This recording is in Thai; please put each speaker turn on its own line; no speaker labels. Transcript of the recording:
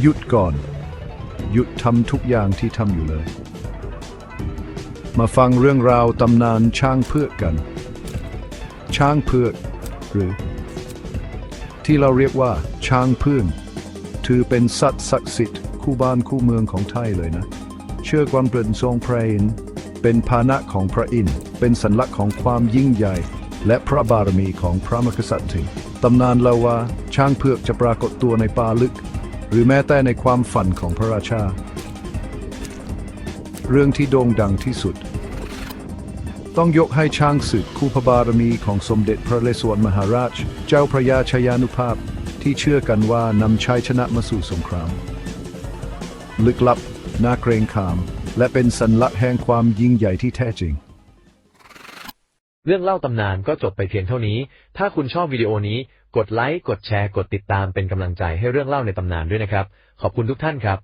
หยุดก่อน หยุดทำทุกอย่างที่ทำอยู่เลย มาฟังเรื่องราวตำนานช้างเพือกกัน ช้างเพือกหรือ ที่เราเรียกว่า ช้างพึ่งถือเป็นสัตว์ศักดิ์สิทธิ์คู่บ้านคู่เมืองของไทยเลยนะ เชื่อความเป็นทรงพระอินทร์เป็นพาหนะของพระอินทร์เป็นสัญลักษณ์ของความยิ่งใหญ่ และพระบารมีของพระมหากษัตริย์ถึงตำนานเล่าว่าช้างเผือกจะปรากฏตัวในป่าลึก หรือแม้แต่ในความฝันของพระราชา เรื่องที่โด่งดังที่สุด ต้องยกให้ช้างศึกคู่พระบารมีของสมเด็จพระเรศวรมหาราช เจ้าพระยาชยานุภาพที่เชื่อกันว่านำชัยชนะมาสู่สงคราม ลึกลับน่าเกรงขาม และเป็นสัญลักษณ์แห่งความยิ่งใหญ่ที่แท้จริง
เรื่องเล่าตำนานก็จบไปเพียงเท่านี้ ถ้าคุณชอบวิดีโอนี้ กดไลค์ กดแชร์ กดติดตามเป็นกำลังใจให้เรื่องเล่าในตำนานด้วยนะครับ ขอบคุณทุกท่านครับ